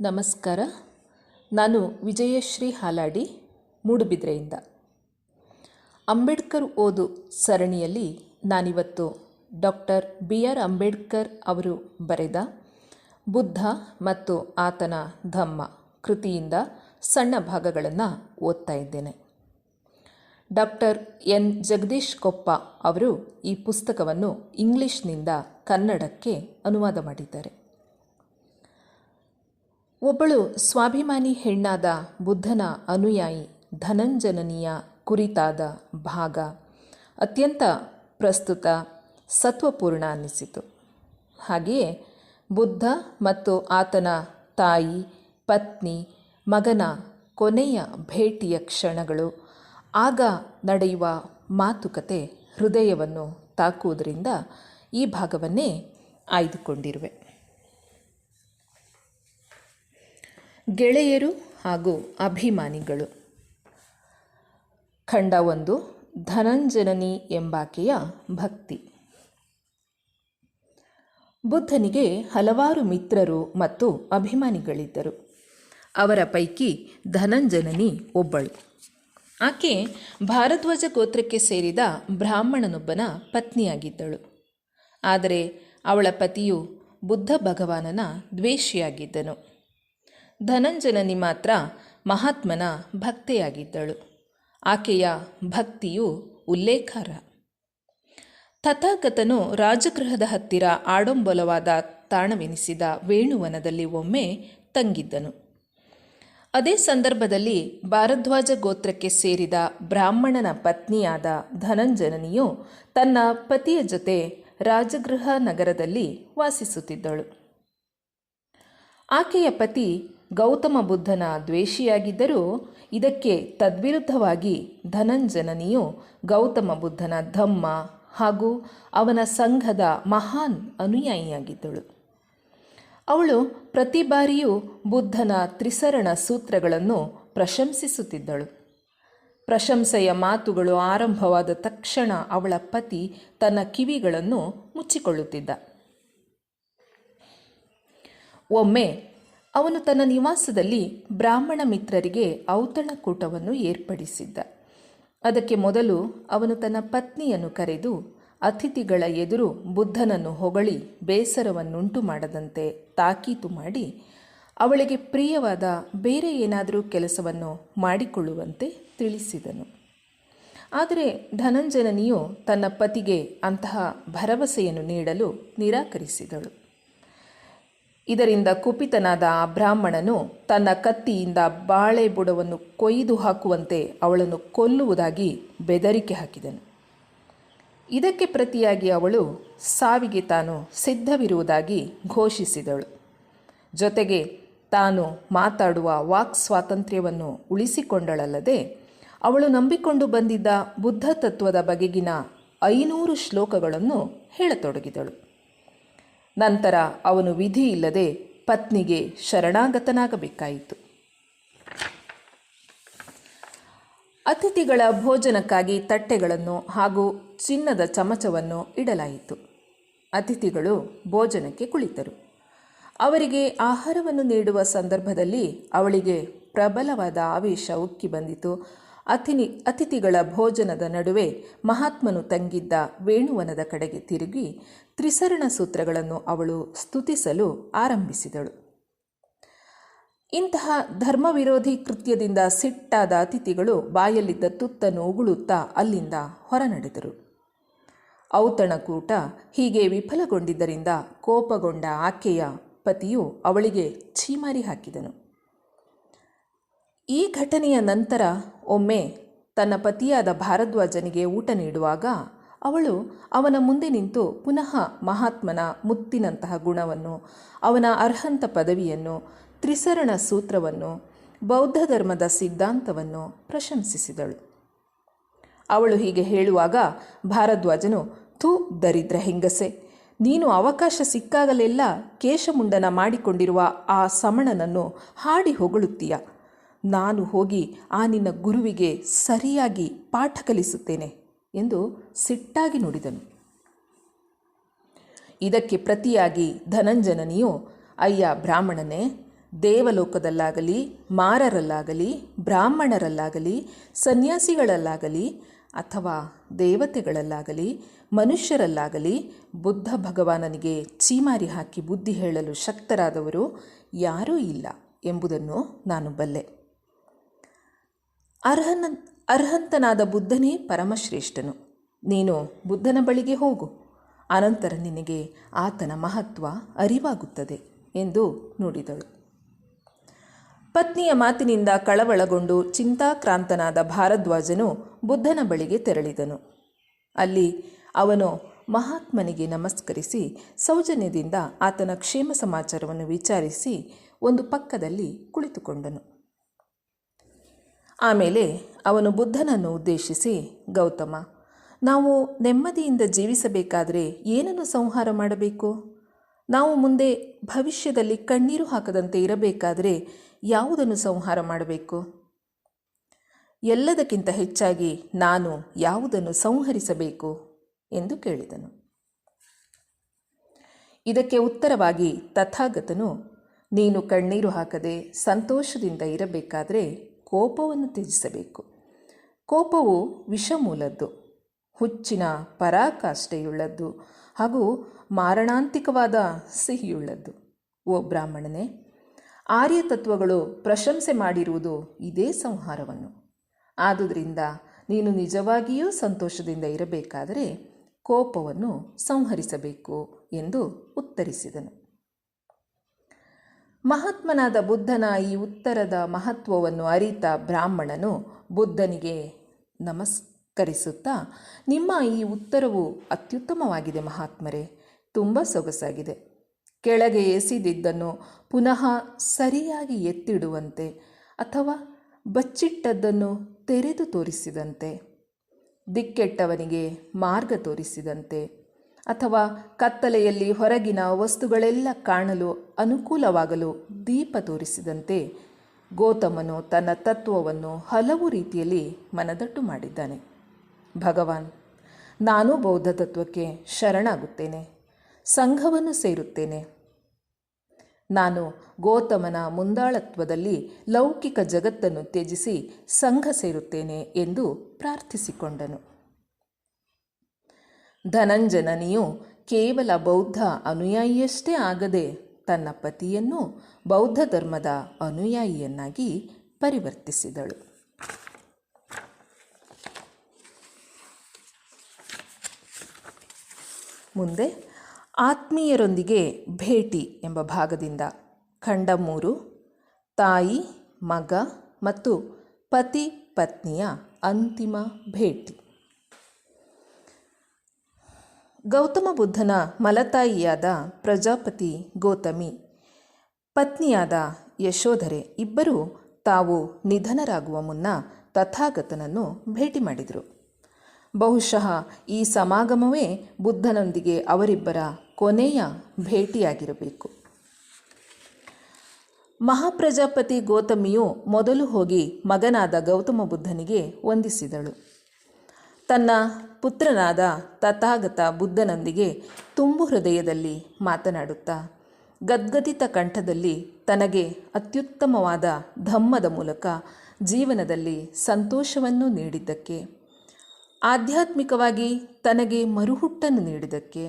ನಮಸ್ಕಾರ. ನಾನು ವಿಜಯಶ್ರೀ ಹಾಲಾಡಿ, ಮೂಡುಬಿದ್ರೆಯಿಂದ. ಅಂಬೇಡ್ಕರ್ ಓದು ಸರಣಿಯಲ್ಲಿ ನಾನಿವತ್ತು ಡಾಕ್ಟರ್ ಬಿ ಆರ್ ಅಂಬೇಡ್ಕರ್ ಅವರು ಬರೆದ ಬುದ್ಧ ಮತ್ತು ಆತನ ಧಮ್ಮ ಕೃತಿಯಿಂದ ಸಣ್ಣ ಭಾಗಗಳನ್ನು ಓದ್ತಾ ಇದ್ದೇನೆ. Doctor N. ಜಗದೀಶ್ ಕೊಪ್ಪ ಅವರು ಈ ಪುಸ್ತಕವನ್ನು ಇಂಗ್ಲಿಷ್ನಿಂದ ಕನ್ನಡಕ್ಕೆ ಅನುವಾದ ಮಾಡಿದ್ದಾರೆ. ಒಬ್ಬಳು ಸ್ವಾಭಿಮಾನಿ ಹೆಣ್ಣಾದ ಬುದ್ಧನ ಅನುಯಾಯಿ, ಧನಂಜನನಿಯ ಕುರಿತಾದ ಭಾಗ. ಅತ್ಯಂತ ಪ್ರಸ್ತುತ, ಸತ್ವಪೂರ್ಣ ಅನ್ನಿಸಿತು. ಹಾಗೆಯೇ ಬುದ್ಧ ಮತ್ತು ಆತನ ತಾಯಿ, ಪತ್ನಿ, ಮಗನ ಕೊನೆಯ ಭೇಟಿಯ ಕ್ಷಣಗಳು, ಆಗ ನಡೆಯುವ ಮಾತುಕತೆ ಹೃದಯವನ್ನು ತಾಕುವುದರಿಂದ ಈ ಭಾಗವನ್ನೇ ಆಯ್ದುಕೊಂಡಿರುವೆ. ಗೆಳೆಯರು ಹಾಗೂ ಅಭಿಮಾನಿಗಳು. ಖಂಡ ಒಂದು, ಧನಂಜನನಿ ಎಂಬಾಕೆಯ ಭಕ್ತಿ. ಬುದ್ಧನಿಗೆ ಹಲವಾರು ಮಿತ್ರರು ಮತ್ತು ಅಭಿಮಾನಿಗಳಿದ್ದರು. ಅವರ ಪೈಕಿ ಧನಂಜನನಿ ಒಬ್ಬಳು. ಆಕೆ ಭಾರದ್ವಾಜ ಗೋತ್ರಕ್ಕೆ ಸೇರಿದ ಬ್ರಾಹ್ಮಣನೊಬ್ಬನ ಪತ್ನಿಯಾಗಿದ್ದಳು. ಆದರೆ ಅವಳ ಪತಿಯು ಬುದ್ಧ ಭಗವಾನನ ದ್ವೇಷಿಯಾಗಿದ್ದನು. ಧನಂಜನನಿ ಮಾತ್ರ ಮಹಾತ್ಮನ ಭಕ್ತೆಯಾಗಿದ್ದಳು. ಆಕೆಯ ಭಕ್ತಿಯು ಉಲ್ಲೇಖಾರ. ತಥಾಗತನು ರಾಜಗೃಹದ ಹತ್ತಿರ ಆಡಂಬಲವಾದ ತಾಣವೆನಿಸಿದ ವೇಣುವನದಲ್ಲಿ ಒಮ್ಮೆ ತಂಗಿದ್ದನು. ಅದೇ ಸಂದರ್ಭದಲ್ಲಿ ಭಾರದ್ವಾಜ ಗೋತ್ರಕ್ಕೆ ಸೇರಿದ ಬ್ರಾಹ್ಮಣನ ಪತ್ನಿಯಾದ ಧನಂಜನನಿಯು ತನ್ನ ಪತಿಯ ಜೊತೆ ರಾಜಗೃಹ ನಗರದಲ್ಲಿ ವಾಸಿಸುತ್ತಿದ್ದಳು. ಆಕೆಯ ಪತಿ ಗೌತಮ ಬುದ್ಧನ ದ್ವೇಷಿಯಾಗಿದ್ದರೂ ಇದಕ್ಕೆ ತದ್ವಿರುದ್ಧವಾಗಿ ಧನಂಜನನಿಯು ಗೌತಮ ಬುದ್ಧನ ಧಮ್ಮ ಹಾಗೂ ಅವನ ಸಂಘದ ಮಹಾನ್ ಅನುಯಾಯಿಯಾಗಿದ್ದಳು. ಅವಳು ಪ್ರತಿ ಬಾರಿಯೂ ಬುದ್ಧನ ತ್ರಿಸರಣ ಸೂತ್ರಗಳನ್ನು ಪ್ರಶಂಸಿಸುತ್ತಿದ್ದಳು. ಪ್ರಶಂಸೆಯ ಮಾತುಗಳು ಆರಂಭವಾದ ತಕ್ಷಣ ಅವಳ ಪತಿ ತನ್ನ ಕಿವಿಗಳನ್ನು ಮುಚ್ಚಿಕೊಳ್ಳುತ್ತಿದ್ದ. ಒಮ್ಮೆ ಅವನು ತನ್ನ ನಿವಾಸದಲ್ಲಿ ಬ್ರಾಹ್ಮಣ ಮಿತ್ರರಿಗೆ ಔತಣಕೂಟವನ್ನು ಏರ್ಪಡಿಸಿದ್ದ. ಅದಕ್ಕೆ ಮೊದಲು ಅವನು ತನ್ನ ಪತ್ನಿಯನ್ನು ಕರೆದು ಅತಿಥಿಗಳ ಎದುರು ಬುದ್ಧನನ್ನು ಹೊಗಳಿ ಬೇಸರವನ್ನುಂಟು ಮಾಡದಂತೆ ತಾಕೀತು ಮಾಡಿ, ಅವಳಿಗೆ ಪ್ರಿಯವಾದ ಬೇರೆ ಏನಾದರೂ ಕೆಲಸವನ್ನು ಮಾಡಿಕೊಳ್ಳುವಂತೆ ತಿಳಿಸಿದನು. ಆದರೆ ಧನಂಜನನಿಯು ತನ್ನ ಪತಿಗೆ ಅಂತಹ ಭರವಸೆಯನ್ನು ನೀಡಲು ನಿರಾಕರಿಸಿದಳು. ಇದರಿಂದ ಕುಪಿತನಾದ ಆ ಬ್ರಾಹ್ಮಣನು ತನ್ನ ಕತ್ತಿಯಿಂದ ಬಾಳೆ ಬುಡವನ್ನು ಕೊಯ್ದು ಹಾಕುವಂತೆ ಅವಳನ್ನು ಕೊಲ್ಲುವುದಾಗಿ ಬೆದರಿಕೆ ಹಾಕಿದನು. ಇದಕ್ಕೆ ಪ್ರತಿಯಾಗಿ ಅವಳು ಸಾವಿಗೆ ತಾನು ಸಿದ್ಧವಿರುವುದಾಗಿ ಘೋಷಿಸಿದಳು. ಜೊತೆಗೆ ತಾನು ಮಾತಾಡುವ ವಾಕ್ ಸ್ವಾತಂತ್ರ್ಯವನ್ನು ಉಳಿಸಿಕೊಂಡಳಲ್ಲದೆ ಅವಳು ನಂಬಿಕೊಂಡು ಬಂದಿದ್ದ ಬುದ್ಧ ತತ್ವದ ಬಗೆಗಿನ ಐನೂರು ಶ್ಲೋಕಗಳನ್ನು ಹೇಳತೊಡಗಿದಳು. ನಂತರ ಅವನು ವಿಧಿ ಇಲ್ಲದೆ ಪತ್ನಿಗೆ ಶರಣಾಗತನಾಗಬೇಕಾಯಿತು. ಅತಿಥಿಗಳ ಭೋಜನಕ್ಕಾಗಿ ತಟ್ಟೆಗಳನ್ನು ಹಾಗೂ ಚಿನ್ನದ ಚಮಚವನ್ನು ಇಡಲಾಯಿತು. ಅತಿಥಿಗಳು ಭೋಜನಕ್ಕೆ ಕುಳಿತರು. ಅವರಿಗೆ ಆಹಾರವನ್ನು ನೀಡುವ ಸಂದರ್ಭದಲ್ಲಿ ಅವಳಿಗೆ ಪ್ರಬಲವಾದ ಆವೇಶ ಉಕ್ಕಿ ಬಂದಿತು. ಅತಿನಿ ಅತಿಥಿಗಳ ಭೋಜನದ ನಡುವೆ ಮಹಾತ್ಮನು ತಂಗಿದ್ದ ವೇಣುವನದ ಕಡೆಗೆ ತಿರುಗಿ ತ್ರಿಸರಣ ಸೂತ್ರಗಳನ್ನು ಅವಳು ಸ್ತುತಿಸಲು ಆರಂಭಿಸಿದಳು. ಇಂತಹ ಧರ್ಮವಿರೋಧಿ ಕೃತ್ಯದಿಂದ ಸಿಟ್ಟಾದ ಅತಿಥಿಗಳು ಬಾಯಲ್ಲಿದ್ದ ತುತ್ತನ್ನು ಉಗುಳುತ್ತಾ ಅಲ್ಲಿಂದ ಹೊರನಡೆದರು. ಔತಣಕೂಟ ಹೀಗೆ ವಿಫಲಗೊಂಡಿದ್ದರಿಂದ ಕೋಪಗೊಂಡ ಆಕೆಯ ಪತಿಯು ಅವಳಿಗೆ ಛೀಮಾರಿ ಹಾಕಿದನು. ಈ ಘಟನೆಯ ನಂತರ ಒಮ್ಮೆ ತನ್ನ ಪತಿಯಾದ ಭಾರದ್ವಾಜನಿಗೆ ಊಟ ನೀಡುವಾಗ ಅವಳು ಅವನ ಮುಂದೆ ನಿಂತು ಪುನಃ ಮಹಾತ್ಮನ ಮುತ್ತಿನಂತಹ ಗುಣವನ್ನು, ಅವನ ಅರ್ಹಂತ ಪದವಿಯನ್ನು, ತ್ರಿಸರಣ ಸೂತ್ರವನ್ನು, ಬೌದ್ಧ ಧರ್ಮದ ಸಿದ್ಧಾಂತವನ್ನು ಪ್ರಶಂಸಿಸಿದಳು. ಅವಳು ಹೀಗೆ ಹೇಳುವಾಗ ಭಾರದ್ವಾಜನು, ಥೂ ದರಿದ್ರ ಹೆಂಗಸೆ! ನೀನು ಅವಕಾಶ ಸಿಕ್ಕಾಗಲೆಲ್ಲ ಕೇಶಮುಂಡನ ಮಾಡಿಕೊಂಡಿರುವ ಆ ಸಮಣನನ್ನು ಹಾಡಿ ಹೊಗಳುತ್ತೀಯ? ನಾನು ಹೋಗಿ ಆ ನಿನ್ನ ಗುರುವಿಗೆ ಸರಿಯಾಗಿ ಪಾಠ ಕಲಿಸುತ್ತೇನೆ ಎಂದು ಸಿಟ್ಟಾಗಿ ನುಡಿದನು. ಇದಕ್ಕೆ ಪ್ರತಿಯಾಗಿ ಧನಂಜನನಿಯು, ಅಯ್ಯ ಬ್ರಾಹ್ಮಣನೇ, ದೇವಲೋಕದಲ್ಲಾಗಲಿ, ಮಾರರಲ್ಲಾಗಲಿ, ಬ್ರಾಹ್ಮಣರಲ್ಲಾಗಲಿ, ಸನ್ಯಾಸಿಗಳಲ್ಲಾಗಲಿ, ಅಥವಾ ದೇವತೆಗಳಲ್ಲಾಗಲಿ, ಮನುಷ್ಯರಲ್ಲಾಗಲಿ, ಬುದ್ಧ ಭಗವಾನನಿಗೆ ಚೀಮಾರಿ ಹಾಕಿ ಬುದ್ಧಿ ಹೇಳಲು ಶಕ್ತರಾದವರು ಯಾರೂ ಇಲ್ಲ ಎಂಬುದನ್ನು ನಾನು ಬಲ್ಲೆ. ಅರ್ಹನ, ಅರ್ಹಂತನಾದ ಬುದ್ಧನೇ ಪರಮಶ್ರೇಷ್ಠನು. ನೀನು ಬುದ್ಧನ ಬಳಿಗೆ ಹೋಗು. ಅನಂತರ ನಿನಗೆ ಆತನ ಮಹತ್ವ ಅರಿವಾಗುತ್ತದೆ ಎಂದು ನುಡಿದಳು. ಪತ್ನಿಯ ಮಾತಿನಿಂದ ಕಳವಳಗೊಂಡು ಚಿಂತಾಕ್ರಾಂತನಾದ ಭಾರದ್ವಾಜನು ಬುದ್ಧನ ಬಳಿಗೆ ತೆರಳಿದನು. ಅಲ್ಲಿ ಅವನು ಮಹಾತ್ಮನಿಗೆ ನಮಸ್ಕರಿಸಿ ಸೌಜನ್ಯದಿಂದ ಆತನ ಕ್ಷೇಮ ಸಮಾಚಾರವನ್ನು ವಿಚಾರಿಸಿ ಒಂದು ಪಕ್ಕದಲ್ಲಿ ಕುಳಿತುಕೊಂಡನು. ಆಮೇಲೆ ಅವನು ಬುದ್ಧನನ್ನು ಉದ್ದೇಶಿಸಿ, ಗೌತಮ, ನಾವು ನೆಮ್ಮದಿಯಿಂದ ಜೀವಿಸಬೇಕಾದರೆ ಏನನ್ನು ಸಂಹಾರ ಮಾಡಬೇಕು? ನಾವು ಮುಂದೆ ಭವಿಷ್ಯದಲ್ಲಿ ಕಣ್ಣೀರು ಹಾಕದಂತೆ ಇರಬೇಕಾದರೆ ಯಾವುದನ್ನು ಸಂಹಾರ ಮಾಡಬೇಕು? ಎಲ್ಲದಕ್ಕಿಂತ ಹೆಚ್ಚಾಗಿ ನಾನು ಯಾವುದನ್ನು ಸಂಹರಿಸಬೇಕು? ಎಂದು ಕೇಳಿದನು. ಇದಕ್ಕೆ ಉತ್ತರವಾಗಿ ತಥಾಗತನು, ನೀನು ಕಣ್ಣೀರು ಹಾಕದೆ ಸಂತೋಷದಿಂದ ಇರಬೇಕಾದರೆ ಕೋಪವನ್ನು ತ್ಯಜಿಸಬೇಕು. ಕೋಪವು ವಿಷಮೂಲದ್ದು. ಹುಚ್ಚಿನ ಪರಾಕಾಷ್ಠೆಯುಳ್ಳದ್ದು ಹಾಗೂ ಮಾರಣಾಂತಿಕವಾದ ಸಿಹಿಯುಳ್ಳದ್ದು. ಓ ಬ್ರಾಹ್ಮಣನೇ ಆರ್ಯ ತತ್ವಗಳು ಪ್ರಶಂಸೆ ಮಾಡಿರುವುದು ಇದೇ ಸಂಹಾರವನ್ನು. ಆದುದರಿಂದ ನೀನು ನಿಜವಾಗಿಯೂ ಸಂತೋಷದಿಂದ ಇರಬೇಕಾದರೆ ಕೋಪವನ್ನು ಸಂಹರಿಸಬೇಕು ಎಂದು ಉತ್ತರಿಸಿದನು. ಮಹಾತ್ಮನಾದ ಬುದ್ಧನ ಈ ಉತ್ತರದ ಮಹತ್ವವನ್ನು ಅರಿತ ಬ್ರಾಹ್ಮಣನು ಬುದ್ಧನಿಗೆ ನಮಸ್ಕರಿಸುತ್ತಾ, ನಿಮ್ಮ ಈ ಉತ್ತರವು ಅತ್ಯುತ್ತಮವಾಗಿದೆ ಮಹಾತ್ಮರೇ, ತುಂಬ ಸೊಗಸಾಗಿದೆ. ಕೆಳಗೆ ಎಸೆದಿದ್ದನ್ನು ಪುನಃ ಸರಿಯಾಗಿ ಎತ್ತಿಡುವಂತೆ ಅಥವಾ ಬಚ್ಚಿಟ್ಟದ್ದನ್ನು ತೆರೆದು ತೋರಿಸಿದಂತೆ, ದಿಕ್ಕೆಟ್ಟವನಿಗೆ ಮಾರ್ಗ ತೋರಿಸಿದಂತೆ ಅಥವಾ ಕತ್ತಲೆಯಲ್ಲಿ ಹೊರಗಿನ ವಸ್ತುಗಳೆಲ್ಲ ಕಾಣಲು ಅನುಕೂಲವಾಗಲು ದೀಪ ತೋರಿಸಿದಂತೆ ಗೌತಮನು ತನ್ನ ತತ್ವವನ್ನು ಹಲವು ರೀತಿಯಲ್ಲಿ ಮನದಟ್ಟು ಮಾಡಿದ್ದಾನೆ. ಭಗವಾನ್, ನಾನು ಬೌದ್ಧ ತತ್ವಕ್ಕೆ ಶರಣಾಗುತ್ತೇನೆ, ಸಂಘವನ್ನು ಸೇರುತ್ತೇನೆ. ನಾನು ಗೌತಮನ ಮುಂದಾಳತ್ವದಲ್ಲಿ ಲೌಕಿಕ ಜಗತ್ತನ್ನು ತ್ಯಜಿಸಿ ಸಂಘ ಸೇರುತ್ತೇನೆ ಎಂದು ಪ್ರಾರ್ಥಿಸಿಕೊಂಡನು. ಧನಂಜನನಿಯು ಕೇವಲ ಬೌದ್ಧ ಅನುಯಾಯಿಯಷ್ಟೇ ಆಗದೆ ತನ್ನ ಪತಿಯನ್ನು ಬೌದ್ಧ ಧರ್ಮದ ಅನುಯಾಯಿಯನ್ನಾಗಿ ಪರಿವರ್ತಿಸಿದಳು. ಮುಂದೆ ಆತ್ಮೀಯರೊಂದಿಗೆ ಭೇಟಿ ಎಂಬ ಭಾಗದಿಂದ ಖಂಡ ಮೂರು, ತಾಯಿ, ಮಗ ಮತ್ತು ಪತಿ ಪತ್ನಿಯ ಅಂತಿಮ ಭೇಟಿ. ಗೌತಮ ಬುದ್ಧನ ಮಲತಾಯಿಯಾದ ಪ್ರಜಾಪತಿ ಗೌತಮಿ, ಪತ್ನಿಯಾದ ಯಶೋಧರೆ ಇಬ್ಬರೂ ತಾವು ನಿಧನರಾಗುವ ಮುನ್ನ ತಥಾಗತನನ್ನು ಭೇಟಿ ಮಾಡಿದರು. ಬಹುಶಃ ಈ ಸಮಾಗಮವೇ ಬುದ್ಧನೊಂದಿಗೆ ಅವರಿಬ್ಬರ ಕೊನೆಯ ಭೇಟಿಯಾಗಿರಬೇಕು. ಮಹಾಪ್ರಜಾಪತಿ ಗೌತಮಿಯು ಮೊದಲು ಹೋಗಿ ಮಗನಾದ ಗೌತಮ ಬುದ್ಧನಿಗೆ ವಂದಿಸಿದಳು. ತನ್ನ ಪುತ್ರನಾದ ತಥಾಗತ ಬುದ್ಧನೊಂದಿಗೆ ತುಂಬು ಹೃದಯದಲ್ಲಿ ಮಾತನಾಡುತ್ತಾ ಗದ್ಗದಿತ ಕಂಠದಲ್ಲಿ ತನಗೆ ಅತ್ಯುತ್ತಮವಾದ ಧಮ್ಮದ ಮೂಲಕ ಜೀವನದಲ್ಲಿ ಸಂತೋಷವನ್ನು ನೀಡಿದ್ದಕ್ಕೆ, ಆಧ್ಯಾತ್ಮಿಕವಾಗಿ ತನಗೆ ಮರುಹುಟ್ಟನ್ನು ನೀಡಿದ್ದಕ್ಕೆ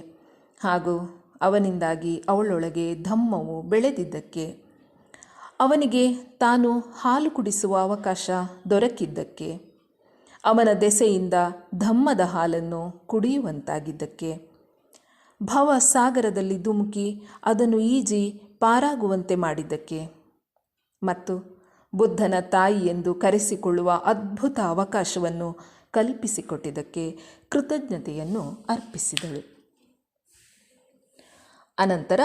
ಹಾಗೂ ಅವನಿಂದಾಗಿ ಅವಳೊಳಗೆ ಧಮ್ಮವು ಬೆಳೆದಿದ್ದಕ್ಕೆ, ಅವನಿಗೆ ತಾನು ಹಾಲು ಕುಡಿಸುವ ಅವಕಾಶ ದೊರಕಿದ್ದಕ್ಕೆ. ಅವನ ದೆಸೆಯಿಂದ ಧಮ್ಮದ ಹಾಲನ್ನು ಕುಡಿಯುವಂತಾಗಿದ್ದಕ್ಕೆ. ಭವ ಸಾಗರದಲ್ಲಿ ಧುಮುಕಿ ಅದನ್ನು ಈಜಿ ಪಾರಾಗುವಂತೆ ಮಾಡಿದ್ದಕ್ಕೆ. ಮತ್ತು ಬುದ್ಧನ ತಾಯಿ ಎಂದು ಕರೆಸಿಕೊಳ್ಳುವ ಅದ್ಭುತ ಅವಕಾಶವನ್ನು ಕಲ್ಪಿಸಿಕೊಟ್ಟಿದ್ದಕ್ಕೆ ಕೃತಜ್ಞತೆಯನ್ನು ಅರ್ಪಿಸಿದಳು. ಅನಂತರ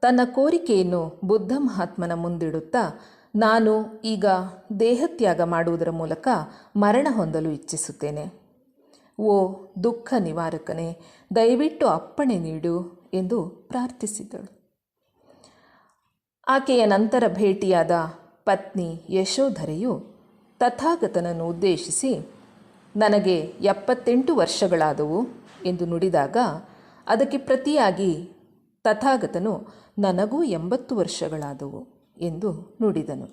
ತನ್ನ ಕೋರಿಕೆಯನ್ನು ಬುದ್ಧ ಮಹಾತ್ಮನ ಮುಂದಿಡುತ್ತಾ ನಾನು ಈಗ ದೇಹತ್ಯಾಗ ಮಾಡುವುದರ ಮೂಲಕ ಮರಣ ಹೊಂದಲು ಇಚ್ಛಿಸುತ್ತೇನೆ. ಓ ದುಃಖ ನಿವಾರಕನೇ, ದಯವಿಟ್ಟು ಅಪ್ಪಣೆ ನೀಡು ಎಂದು ಪ್ರಾರ್ಥಿಸಿದಳು. ಆಕೆಯ ನಂತರ ಭೇಟಿಯಾದ ಪತ್ನಿ ಯಶೋಧರೆಯು ತಥಾಗತನನ್ನು ಉದ್ದೇಶಿಸಿ, ನನಗೆ ಎಪ್ಪತ್ತೆಂಟು ವರ್ಷಗಳಾದವು ಎಂದು ನುಡಿದಾಗ, ಅದಕ್ಕೆ ಪ್ರತಿಯಾಗಿ ತಥಾಗತನು ನನಗೂ ಎಂಬತ್ತು ವರ್ಷಗಳಾದವು. ಎಂದು ನುಡಿದನು.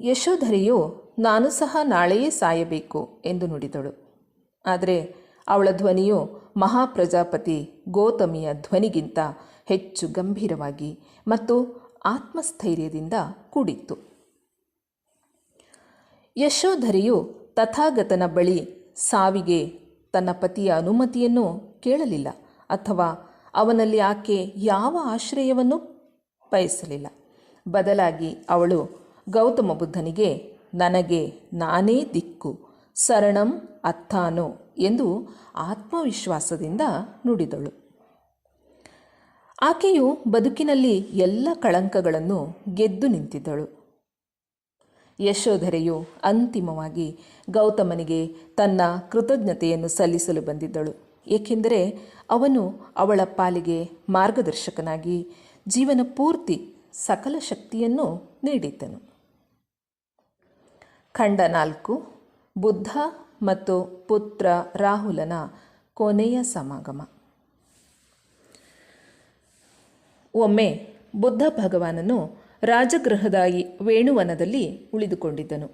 ಯಶೋಧರೆಯು, ನಾನು ಸಹ ನಾಳೆಯೇ ಸಾಯಬೇಕು ಎಂದು ನುಡಿದಳು. ಆದರೆ ಅವಳ ಧ್ವನಿಯು ಮಹಾಪ್ರಜಾಪತಿ ಗೌತಮಿಯ ಧ್ವನಿಗಿಂತ ಹೆಚ್ಚು ಗಂಭೀರವಾಗಿ ಮತ್ತು ಆತ್ಮಸ್ಥೈರ್ಯದಿಂದ ಕೂಡಿತ್ತು. ಯಶೋಧರೆಯು ತಥಾಗತನ ಬಳಿ ಸಾವಿಗೆ ತನ್ನ ಪತಿಯ ಅನುಮತಿಯನ್ನು ಕೇಳಲಿಲ್ಲ ಅಥವಾ ಅವನಲ್ಲಿ ಆಕೆ ಯಾವ ಆಶ್ರಯವನ್ನು ಬಯಸಲಿಲ್ಲ ಬದಲಾಗಿ ಅವಳು ಗೌತಮ ಬುದ್ಧನಿಗೆ, ನನಗೆ ನಾನೇ ದಿಕ್ಕು, ಸರಣಂ ಅತ್ತಾನೋ ಎಂದು ಆತ್ಮವಿಶ್ವಾಸದಿಂದ ನುಡಿದಳು. ಆಕೆಯು ಬದುಕಿನಲ್ಲಿ ಎಲ್ಲ ಕಳಂಕಗಳನ್ನು ಗೆದ್ದು ನಿಂತಿದ್ದಳು. ಯಶೋಧರೆಯು ಅಂತಿಮವಾಗಿ ಗೌತಮನಿಗೆ ತನ್ನ ಕೃತಜ್ಞತೆಯನ್ನು ಸಲ್ಲಿಸಲು ಬಂದಿದ್ದಳು. ಏಕೆಂದರೆ ಅವನು ಅವಳ ಪಾಲಿಗೆ ಮಾರ್ಗದರ್ಶಕನಾಗಿ ಜೀವನ ಪೂರ್ತಿ ಸಕಲ ಶಕ್ತಿಯನ್ನು ನೀಡಿದ್ದನು. ಖಂಡ ನಾಲ್ಕು, ಬುದ್ಧ ಮತ್ತು ಪುತ್ರ ರಾಹುಲನ ಕೊನೆಯ ಸಮಾಗಮ. ಒಮ್ಮೆ ಬುದ್ಧ ಭಗವಾನನು ರಾಜಗೃಹದಾಯಿ ವೇಣುವನದಲ್ಲಿ ಉಳಿದುಕೊಂಡಿದ್ದನು.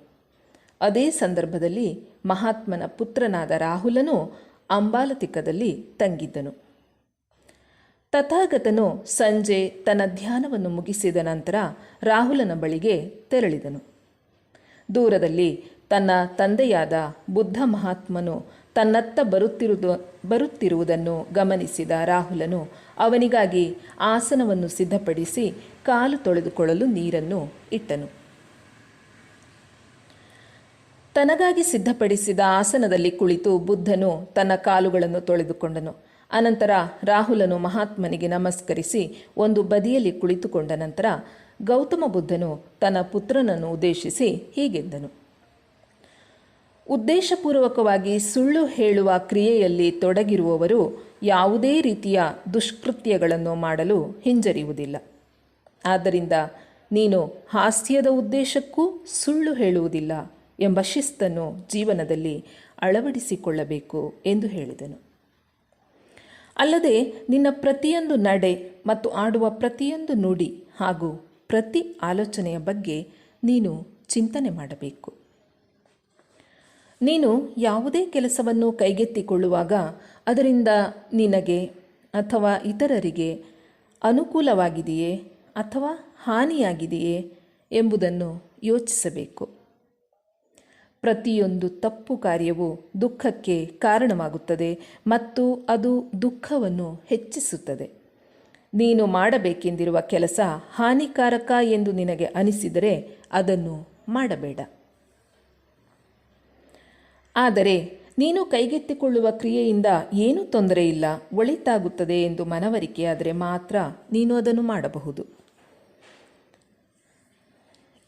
ಅದೇ ಸಂದರ್ಭದಲ್ಲಿ ಮಹಾತ್ಮನ ಪುತ್ರನಾದ ರಾಹುಲನು ಅಂಬಾಲತಿಕದಲ್ಲಿ ತಂಗಿದ್ದನು. ತಥಾಗತನು ಸಂಜೆ ತನ್ನ ಧ್ಯಾನವನ್ನು ಮುಗಿಸಿದ ನಂತರ ರಾಹುಲನ ಬಳಿಗೆ ತೆರಳಿದನು. ದೂರದಲ್ಲಿ ತನ್ನ ತಂದೆಯಾದ ಬುದ್ಧ ಮಹಾತ್ಮನು ತನ್ನತ್ತ ಬರುತ್ತಿರುವುದು ಬರುತ್ತಿರುವುದನ್ನು ಗಮನಿಸಿದ ರಾಹುಲನು ಅವನಿಗಾಗಿ ಆಸನವನ್ನು ಸಿದ್ಧಪಡಿಸಿ ಕಾಲು ತೊಳೆದುಕೊಳ್ಳಲು ನೀರನ್ನು ಇಟ್ಟನು. ತನಗಾಗಿ ಸಿದ್ಧಪಡಿಸಿದ ಆಸನದಲ್ಲಿ ಕುಳಿತು ಬುದ್ಧನು ತನ್ನ ಕಾಲುಗಳನ್ನು ತೊಳೆದುಕೊಂಡನು. ಅನಂತರ ರಾಹುಲನು ಮಹಾತ್ಮನಿಗೆ ನಮಸ್ಕರಿಸಿ ಒಂದು ಬದಿಯಲ್ಲಿ ಕುಳಿತುಕೊಂಡ ನಂತರ ಗೌತಮ ಬುದ್ಧನು ತನ್ನ ಪುತ್ರನನ್ನು ಉದ್ದೇಶಿಸಿ ಹೀಗೆಂದನು. ಉದ್ದೇಶಪೂರ್ವಕವಾಗಿ ಸುಳ್ಳು ಹೇಳುವ ಕ್ರಿಯೆಯಲ್ಲಿ ತೊಡಗಿರುವವರು ಯಾವುದೇ ರೀತಿಯ ದುಷ್ಕೃತ್ಯಗಳನ್ನು ಮಾಡಲು ಹಿಂಜರಿಯುವುದಿಲ್ಲ. ಆದ್ದರಿಂದ ನೀನು ಹಾಸ್ಯದ ಉದ್ದೇಶಕ್ಕೂ ಸುಳ್ಳು ಹೇಳುವುದಿಲ್ಲ ಎಂಬ ಶಿಸ್ತನ್ನು ಜೀವನದಲ್ಲಿ ಅಳವಡಿಸಿಕೊಳ್ಳಬೇಕು ಎಂದು ಹೇಳಿದನು. ಅಲ್ಲದೆ ನಿನ್ನ ಪ್ರತಿಯೊಂದು ನಡೆ ಮತ್ತು ಆಡುವ ಪ್ರತಿಯೊಂದು ನುಡಿ ಹಾಗೂ ಪ್ರತಿ ಆಲೋಚನೆಯ ಬಗ್ಗೆ ನೀನು ಚಿಂತನೆ ಮಾಡಬೇಕು. ನೀನು ಯಾವುದೇ ಕೆಲಸವನ್ನು ಕೈಗೆತ್ತಿಕೊಳ್ಳುವಾಗ ಅದರಿಂದ ನಿನಗೆ ಅಥವಾ ಇತರರಿಗೆ ಅನುಕೂಲವಾಗಿದೆಯೇ ಅಥವಾ ಹಾನಿಯಾಗಿದೆಯೇ ಎಂಬುದನ್ನು ಯೋಚಿಸಬೇಕು. ಪ್ರತಿಯೊಂದು ತಪ್ಪು ಕಾರ್ಯವು ದುಃಖಕ್ಕೆ ಕಾರಣವಾಗುತ್ತದೆ ಮತ್ತು ಅದು ದುಃಖವನ್ನು ಹೆಚ್ಚಿಸುತ್ತದೆ. ನೀನು ಮಾಡಬೇಕೆಂದಿರುವ ಕೆಲಸ ಹಾನಿಕಾರಕ ಎಂದು ನಿನಗೆ ಅನಿಸಿದರೆ ಅದನ್ನು ಮಾಡಬೇಡ. ಆದರೆ ನೀನು ಕೈಗೆತ್ತಿಕೊಳ್ಳುವ ಕ್ರಿಯೆಯಿಂದ ಏನೂ ತೊಂದರೆ ಇಲ್ಲ ಒಳಿತಾಗುತ್ತದೆ ಎಂದು ಮನವರಿಕೆಯಾದರೆ ಮಾತ್ರ ನೀನು ಅದನ್ನು ಮಾಡಬಹುದು.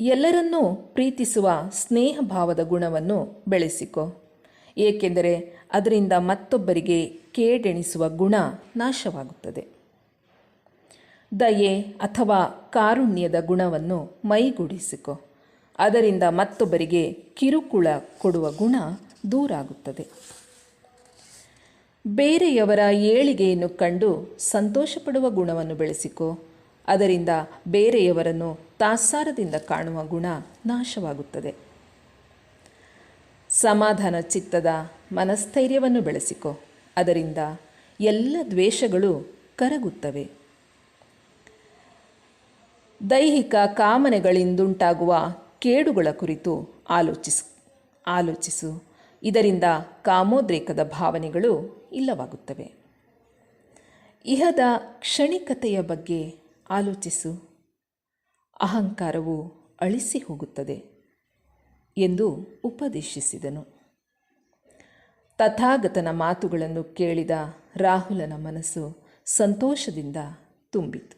ಎಲ್ಲರನ್ನೂ ಪ್ರೀತಿಸುವ ಸ್ನೇಹ ಭಾವದ ಗುಣವನ್ನು ಬೆಳೆಸಿಕೊ. ಏಕೆಂದರೆ ಅದರಿಂದ ಮತ್ತೊಬ್ಬರಿಗೆ ಕೇಡೆಣಿಸುವ ಗುಣ ನಾಶವಾಗುತ್ತದೆ. ದಯೆ ಅಥವಾ ಕಾರುಣ್ಯದ ಗುಣವನ್ನು ಮೈಗೂಡಿಸಿಕೊ. ಅದರಿಂದ ಮತ್ತೊಬ್ಬರಿಗೆ ಕಿರುಕುಳ ಕೊಡುವ ಗುಣ ದೂರಾಗುತ್ತದೆ. ಬೇರೆಯವರ ಏಳಿಗೆಯನ್ನು ಕಂಡು ಸಂತೋಷಪಡುವ ಗುಣವನ್ನು ಬೆಳೆಸಿಕೊ. ಅದರಿಂದ ಬೇರೆಯವರನ್ನು ತಾತ್ಸಾರದಿಂದ ಕಾಣುವ ಗುಣ ನಾಶವಾಗುತ್ತದೆ. ಸಮಾಧಾನ ಚಿತ್ತದ ಮನಸ್ಥೈರ್ಯವನ್ನು ಬೆಳೆಸಿಕೊ. ಅದರಿಂದ ಎಲ್ಲ ದ್ವೇಷಗಳು ಕರಗುತ್ತವೆ. ದೈಹಿಕ ಕಾಮನೆಗಳಿಂದುಂಟಾಗುವ ಕೇಡುಗಳ ಕುರಿತು ಆಲೋಚಿಸು ಆಲೋಚಿಸು. ಇದರಿಂದ ಕಾಮೋದ್ರೇಕದ ಭಾವನೆಗಳು ಇಲ್ಲವಾಗುತ್ತವೆ. ಇಹದ ಕ್ಷಣಿಕತೆಯ ಬಗ್ಗೆ ಆಲೋಚಿಸು. ಅಹಂಕಾರವು ಅಳಿಸಿ ಹೋಗುತ್ತದೆ ಎಂದು ಉಪದೇಶಿಸಿದನು. ತಥಾಗತನ ಮಾತುಗಳನ್ನು ಕೇಳಿದ ರಾಹುಲನ ಮನಸ್ಸು ಸಂತೋಷದಿಂದ ತುಂಬಿತು.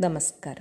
ನಮಸ್ಕಾರ.